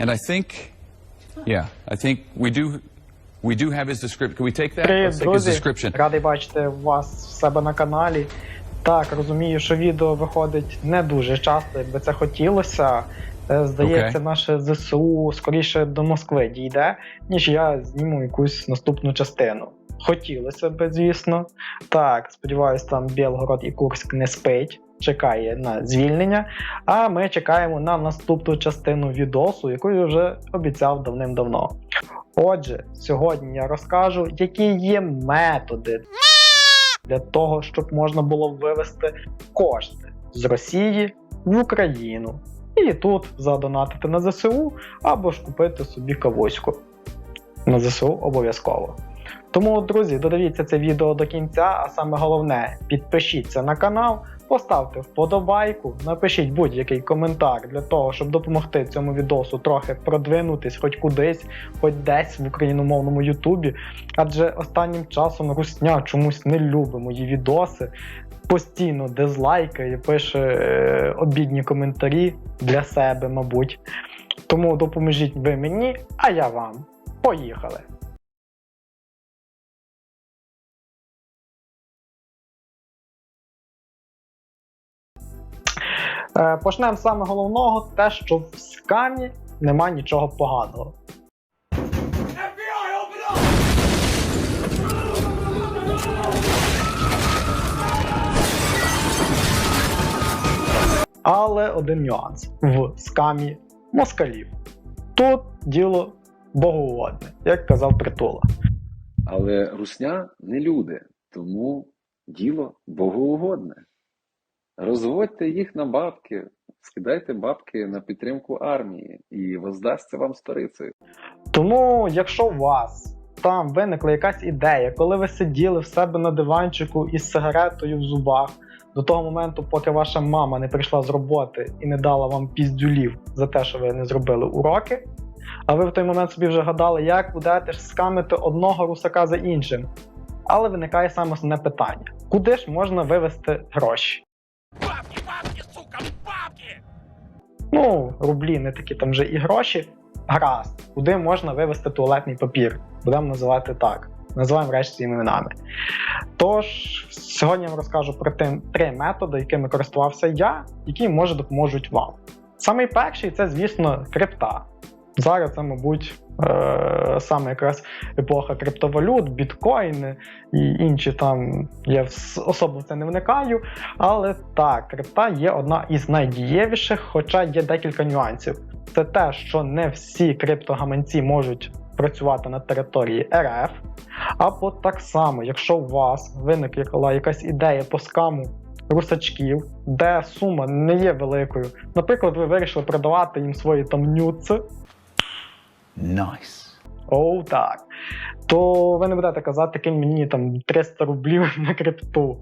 And I think, yeah, I think we do. We do have his description. Can we take that? Привіт, Let's take his друзі! description. Радий бачити вас в себе на каналі. Так, розумію, що відео виходить не дуже часто, якби це хотілося. Е, Здається, Окей. наше ЗСУ скоріше до Москви дійде, ніж я зніму якусь наступну частину. Хотілося б, звісно. Так, сподіваюсь, там Білгород і Курськ не спить, чекає на звільнення. А ми чекаємо на наступну частину відосу, яку я вже обіцяв давним-давно. Отже, сьогодні я розкажу, які є методи для того, щоб можна було вивести кошти з Росії в Україну. І тут задонатити на ЗСУ або ж купити собі кавуську. На ЗСУ обов'язково. Тому, друзі, додивіться це відео до кінця, а саме головне, підпишіться на канал, поставте вподобайку, напишіть будь-який коментар для того, щоб допомогти цьому відосу трохи продвинутись хоч кудись, хоч десь в україномовному Ютубі. Адже останнім часом Русня чомусь не любить мої відоси, постійно дизлайкає, пише е, обідні коментарі для себе, мабуть. Тому допоможіть ви мені, а я вам. Поїхали! Почнемо з саме головного, те, що в скамі нема нічого поганого. Але один нюанс в скамі москалів. Тут діло богоугодне, як казав Притула. Але русня не люди, тому діло богоугодне. Розводьте їх на бабки, скидайте бабки на підтримку армії, і воздасться вам сторицею. Тому, якщо у вас там виникла якась ідея, коли ви сиділи в себе на диванчику із сигаретою в зубах, до того моменту, поки ваша мама не прийшла з роботи і не дала вам піздюлів за те, що ви не зробили уроки, а ви в той момент собі вже гадали, як будете ж скамити одного русака за іншим. Але виникає саме основне питання: куди ж можна вивести гроші? Ну, рублі не такі там вже і гроші. Гаразд, куди можна вивести туалетний папір? Будемо називати так. Називаємо речі своїми іменами. Тож, сьогодні я вам розкажу про тим, три методи, якими користувався я, які може допоможуть вам. Самий перший це, звісно, крипта. Зараз це, мабуть, саме якраз епоха криптовалют, біткоїни і інші там. Я особо в це не вникаю. Але так, крипта є одна із найдієвіших, хоча є декілька нюансів. Це те, що не всі криптогаманці можуть працювати на території РФ. Або так само, якщо у вас виникла якась ідея по скаму русачків, де сума не є великою. Наприклад, ви вирішили продавати їм свої там нюци, Nice. Оу, так. То ви не будете казати, кинь мені там 300 рублів на крипту.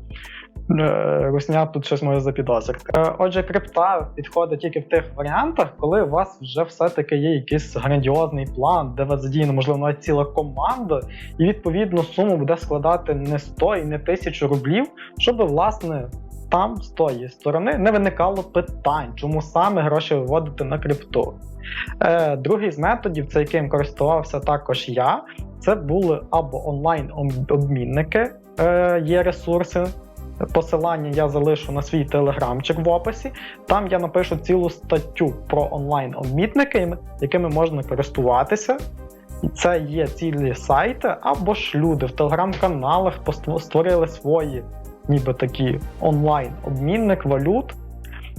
Е, Русня тут щось може запідозрити. Е, Отже, крипта підходить тільки в тих варіантах, коли у вас вже все-таки є якийсь грандіозний план, де вас задіяна, можливо, навіть ціла команда, і відповідно суму буде складати не 100 і не 1000 рублів, щоб власне. Там з тої сторони не виникало питань, чому саме гроші виводити на крипту. Е, другий з методів, це яким користувався також я, це були або онлайн-обмінники, е, є ресурси. Посилання я залишу на свій телеграмчик в описі. Там я напишу цілу статтю про онлайн-обмітники, якими можна користуватися. Це є цілі сайти, або ж люди в телеграм-каналах створили свої, ніби такі онлайн-обмінник валют,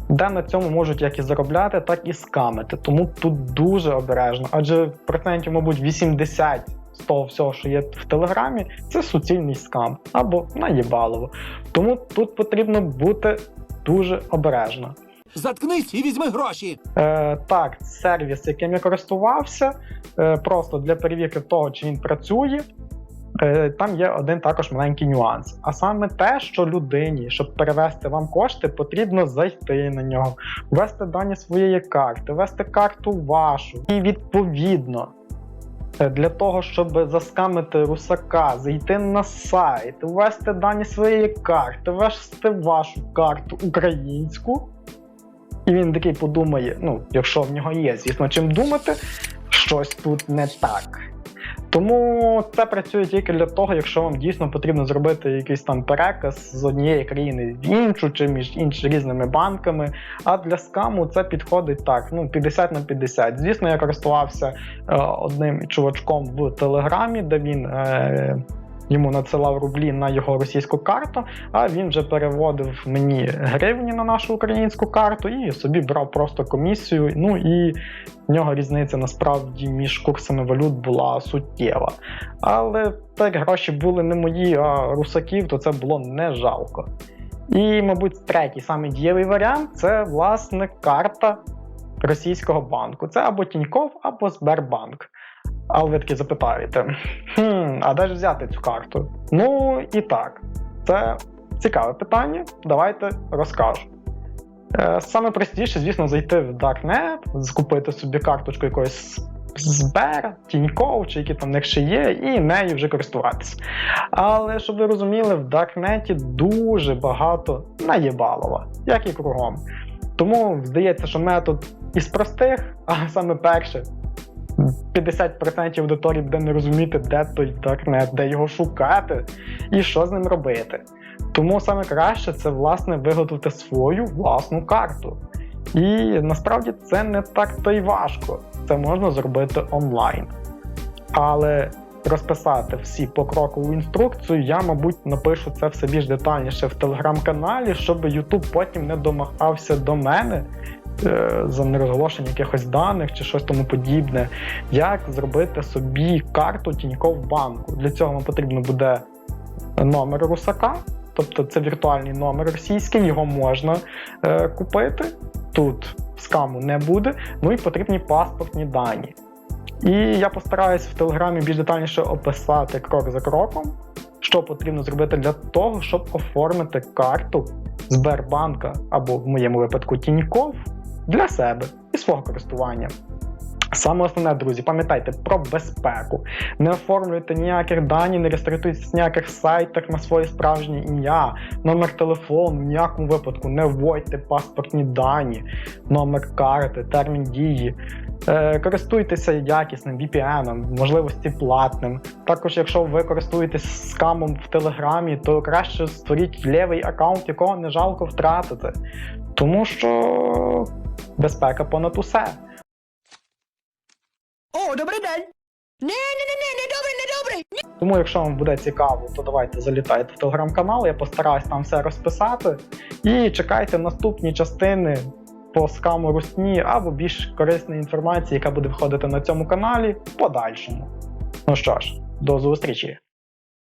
де на цьому можуть як і заробляти, так і скамити. Тому тут дуже обережно, адже процентів, мабуть, 80 з того всього, що є в Телеграмі, це суцільний скам або наїбалово. Тому тут потрібно бути дуже обережно. Заткнись і візьми гроші! Е, так, сервіс, яким я користувався, е, просто для перевірки того, чи він працює. Е, там є один також маленький нюанс. А саме те, що людині, щоб перевести вам кошти, потрібно зайти на нього, ввести дані своєї карти, ввести карту вашу. І відповідно, е, для того, щоб заскамити русака, зайти на сайт, ввести дані своєї карти, ввести вашу карту українську. І він такий подумає: ну, якщо в нього є, звісно, чим думати, щось тут не так. Тому це працює тільки для того, якщо вам дійсно потрібно зробити якийсь там переказ з однієї країни в іншу чи між інш різними банками. А для скаму це підходить так: ну 50 на 50. Звісно, я користувався е, одним чувачком в Телеграмі, де він. Е, Йому надсилав рублі на його російську карту, а він вже переводив мені гривні на нашу українську карту і собі брав просто комісію. Ну і в нього різниця насправді між курсами валют була суттєва. Але так гроші були не мої, а русаків, то це було не жалко. І, мабуть, третій самий дієвий варіант це власне карта російського банку. Це або Тіньков, або Сбербанк. Але ви таки запитаєте: хм, а де ж взяти цю карту? Ну і так, це цікаве питання. Давайте розкажу. Е, Саме простіше, звісно, зайти в Darknet, закупити собі карточку якоїсь Сбер, Тіньков, чи які там в них ще є, і нею вже користуватися. Але щоб ви розуміли, в Даркнеті дуже багато наєбалова, як і кругом. Тому здається, що метод із простих, а саме перше, 50% аудиторії буде не розуміти, де той Даркнет, де його шукати і що з ним робити. Тому саме краще це власне виготовити свою власну карту. І насправді це не так то й важко. Це можна зробити онлайн. Але розписати всі покрокову інструкцію, я, мабуть, напишу це все більш детальніше в телеграм-каналі, щоб YouTube потім не домагався до мене за нерозголошення якихось даних чи щось тому подібне. Як зробити собі карту Тінькофф банку? Для цього вам потрібно буде номер русака, тобто це віртуальний номер російський, його можна е, купити. Тут скаму не буде, ну і потрібні паспортні дані. І я постараюсь в телеграмі більш детальніше описати крок за кроком, що потрібно зробити для того, щоб оформити карту Сбербанка або в моєму випадку Тінькофф для себе і свого користування. Саме основне, друзі, пам'ятайте про безпеку. Не оформлюйте ніяких дані, не реєструйтесь ніяких сайтах на своє справжнє ім'я, номер телефону, в ніякому випадку не вводьте паспортні дані, номер карти, термін дії. Е, користуйтеся якісним VPN, можливості платним. Також, якщо ви користуєтесь скамом в Телеграмі, то краще створіть лівий аккаунт, якого не жалко втратити. Тому що безпека понад усе. О, добрий день! Не, не, не, не, не добрий, не добрий! Тому, якщо вам буде цікаво, то давайте залітайте в телеграм-канал, я постараюсь там все розписати. І чекайте наступні частини по скаму Русні або більш корисної інформації, яка буде виходити на цьому каналі в подальшому. Ну що ж, до зустрічі!